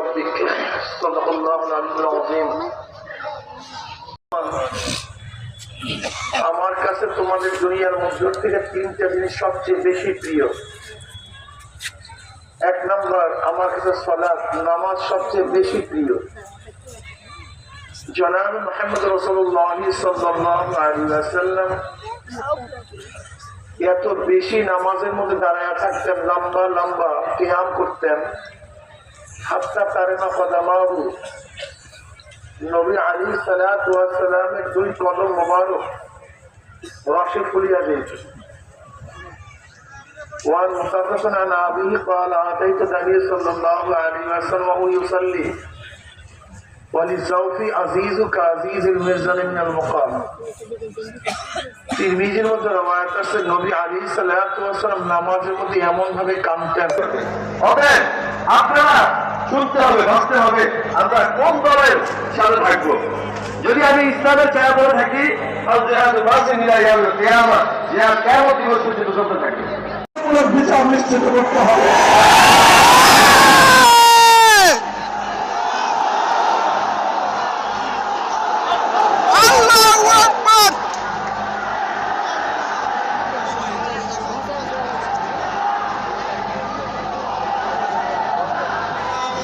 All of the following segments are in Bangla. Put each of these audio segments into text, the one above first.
ربك صدق الله العلي العظيم আমার কাছে তোমাদের দুনিয়ার মধ্যে থেকে তিনটা জিনিস সবচেয়ে বেশি প্রিয় এক নম্বর আমার কাছে সলাৎ নামাজ সবচেয়ে বেশি প্রিয় জনাব মোহাম্মদ রসুল্লাহ সাল্লাল্লাহু আলাইহি ওয়াসাল্লাম এত বেশি নামাজের মধ্যে দাঁড়ায় থাকতেন লম্বা লম্বা কিয়াম করতেন হাত্তা তারেমা কদামাহু নবী আলী সালামের দুই কদম মোবারক রসে ফুলিয়া যেত وعن مصرف عن أبيه قال أتيت النبي صلى الله عليه وسلم وهو يصلي وللزوف عزيز كعزيز المرزل من المقام তিরমিজির মধ্যে রবায়াত আছে নবী আলী সাল্লাম নামাজের মধ্যে এমন ভাবে কামতেন হবে আপনারা শুনতে হবে, ভাবতে হবে, আমরা কোন দলের সাথে থাকব। যদি আমি ইসলামের ছায়া পড়ে থাকি, তাহলে কেমন দিবস পর্যন্ত চলতে থাকে। বিচার নিশ্চিত করতে হবে।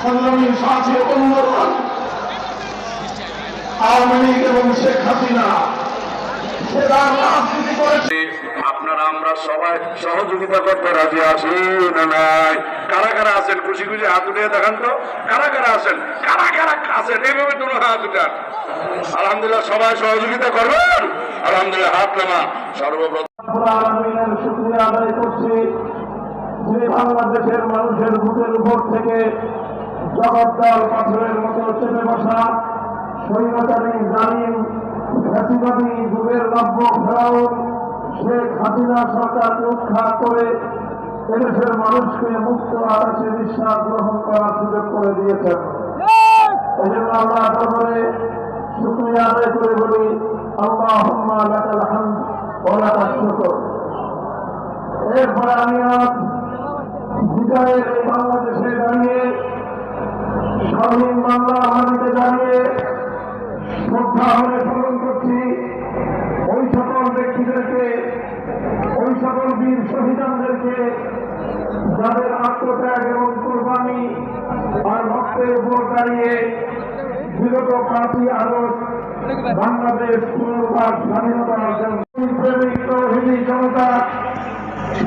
সংগ্রামী সাথী বন্ধুগণ আওয়ামী লীগ এবং শেখ হাসিনা সেটা রাজনীতি করেছে। আপনারা আমরা সবাই সহযোগিতা করতে রাজি আছি না নাই? কারা কারা আছেন? খুশি খুশি হাত উঠিয়ে দেখান তো। কারা কারা আছেন? কারা কারা আছেন? এইভাবে দুটো হাত উঠান। আলহামদুলিল্লাহ সবাই সহযোগিতা করবেন। আলহামদুলিল্লাহ হাত নামা। সর্বপ্রথম আদায় করছি যে বাংলাদেশের মানুষের বুকের উপর থেকে জগদ্দল পাথরের মতো চেপে বসা স্বৈরাচারী জালিম, ফ্যাসিবাদী যুগের নব্য ফেরাউন, শেখ হাসিনা সরকারকে উৎখাত করে এদেশের মানুষকে মুক্ত আকাশে বিশ্বাস গ্রহণ করার সুযোগ করে দিয়েছেন। এই জন্য আমরা দরবারে শুক্রিয়া আদায় করে বলি আল্লাহ লাকাল হামদ ওয়া লাকাল শুকর। এরপরে আমি আজ বিজয়ের এই বাংলাদেশে দাঁড়িয়ে স্বাধীন বাংলা মাটিতে দাঁড়িয়ে শ্রদ্ধা হয়ে স্মরণ করছি। ওই সকল ব্যক্তিদেরকে, ওই সকল বীর শহীদানদেরকে যাদের আত্মত্যাগ এবং কোরবানি আর ভক্তের উপর দাঁড়িয়ে বিগত পাঁচই আগস্ট বাংলাদেশ পুনর্বার স্বাধীনতা অর্জন প্রেমিক জনতা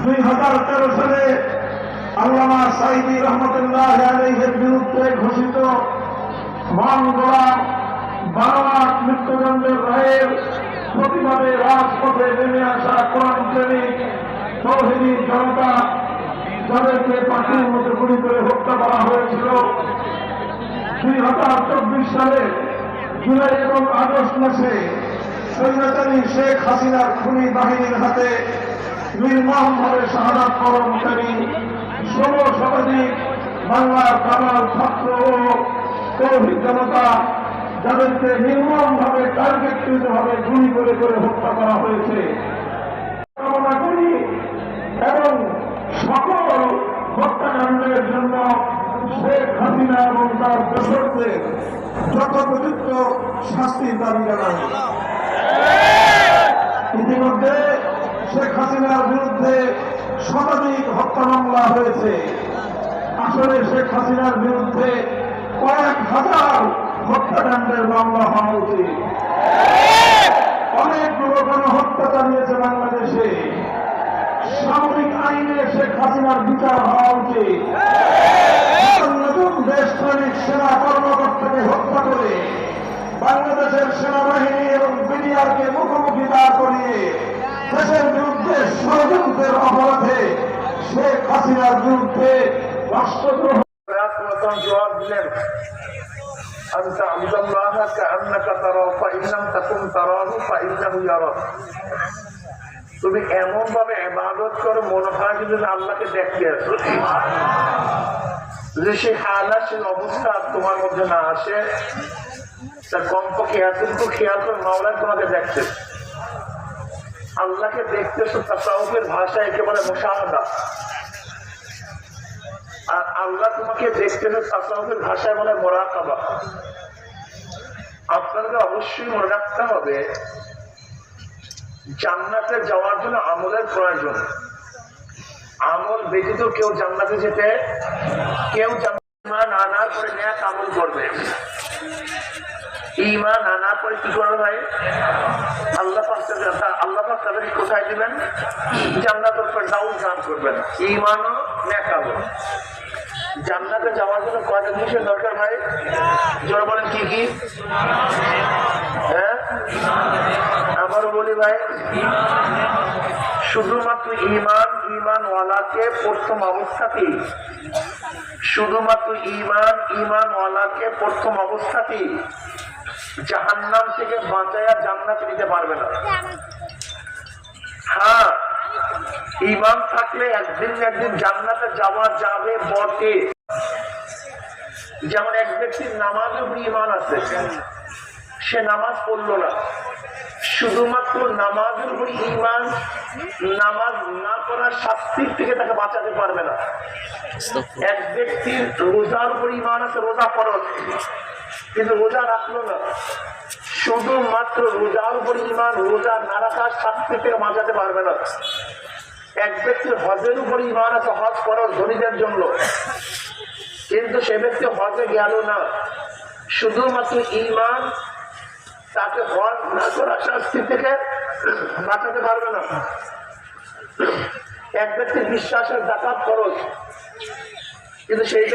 দুই হাজার তেরো সালে আল্লামা সাইদি রহমতুল্লাহ আলহের বিরুদ্ধে ঘোষিত মানগোলা বারোয়াট মৃত্যুদণ্ডের রায়ের প্রতিবাদে রাজপথে নেমে আসা কোরআন প্রেমিক জনতা যাদেরকে পাখির মতো গুলি করে হত্যা করা হয়েছিল। দুই হাজার চব্বিশ সালে জুলাই এবং আগস্ট মাসে সৈন্যচারী শেখ হাসিনার খুনি বাহিনীর হাতে নির্মমভাবে শাহাদাত বরণকারী ষোল শতাধিক বাংলার কামাল ছাত্র ও তৌহিদ জনতা যাদেরকে নির্মমভাবে টার্গেটকৃতভাবে গুলি করে করে হত্যা করা হয়েছে। কামনা করি এবং সকল হত্যাকাণ্ডের জন্য শেখ হাসিনা এবং তার দোষরদের যথোপযুক্ত শাস্তির দাবি জানাই। ইতিমধ্যে শেখ হাসিনার বিরুদ্ধে শতাধিক হত্যা মামলা হয়েছে। আসলে শেখ হাসিনার বিরুদ্ধে কয়েক হাজার হত্যাকাণ্ডের মামলা হওয়া উচিত। অনেকগুলো গণহত্যা চালিয়েছে বাংলাদেশে। সামরিক আইনে শেখ হাসিনার বিচার হওয়া উচিত। নতুন দেশপ্রেমিক সেনা কর্মকর্তাকে হত্যা করে বাংলাদেশের সেনাবাহিনী এবং বিডি হাসিনাকে মুখোমুখি দাঁড় করিয়ে দেশের বিরুদ্ধে ষড়যন্ত্রের অপরাধে শেখ হাসিনার বিরুদ্ধে রাষ্ট্রদ্রোহ প্রথম জবাব দিলেন أن تعبد الله كأنك تراه فإن لم تكن تراه فإنه يراك তুমি এমন ভাবে ইবাদত করো মনে হয় যে তুমি আল্লাহকে দেখতে আছো যদি সেই হালাত সেই অবস্থা তোমার মধ্যে না আসে তার কমপক্ষে এতটুকু খেয়াল করে মাওলা তোমাকে দেখতে আল্লাহকে দেখতেছো তাসাউফের ভাষা একেবারে মুশাহাদা। আর আল্লাহ তোমাকে দেখতেছে তাসাউফের ভাষায় বলে মোরাকাবা। আপনাদের অবশ্যই মনে রাখতে হবে, জান্নাতে যাওয়ার জন্য আমলের প্রয়োজন। আমল ব্যতীত কেউ জান্নাতে যেতে, কেউ ইমান আনার করে ন্যাক আমল করবে। ইমান আনার করে কি করবে ভাই আল্লাহ আল্লাহ কোথায় দিবেন জান্নাতের উপর ডাউন দান করবেন ইমান ও ন্যাক জান্নাতে যাওয়ার জন্য কয়টা জিনিসের দরকার ভাই? জোর বলেন কি কি? হ্যাঁ? বলি ভাই, শুধুমাত্র ইমান, ইমানওয়ালাকে প্রথম অবস্থাতেই শুধুমাত্র ইমান, ইমানওয়ালাকে প্রথম অবস্থাতেই জাহান্নাম থেকে বাঁচায়া জান্নাতে নিতে পারবে না। হ্যাঁ ইমান থাকলে একদিন একদিন জান্নাতে যাওয়া যাবে বটে। যেমন এক ব্যক্তির নামাজের উপর ইমান আছে, সে নামাজ পড়ল না। শুধুমাত্র নামাজের উপর ইমান নামাজ না করার শাস্তির থেকে তাকে বাঁচাতে পারবে না। এক ব্যক্তির রোজার উপর ইমান আছে, রোজা ফরজ, কিন্তু রোজা রাখল না। শুধুমাত্র রোজার উপর ইমান রোজা না রাখার শাস্তি থেকে পারবে না। এক ব্যক্তির হজের উপর ইমান আছে, হজ ফরজ ধনীদের জন্য। কিন্তু সে ব্যক্তি হজে গেল না। শুধুমাত্র ইমান তাকে হজ না করার শাস্তি থেকে বাঁচাতে পারবে না। এক ব্যক্তির বিশ্বাসের জাকাত খরচ কিন্তু সেই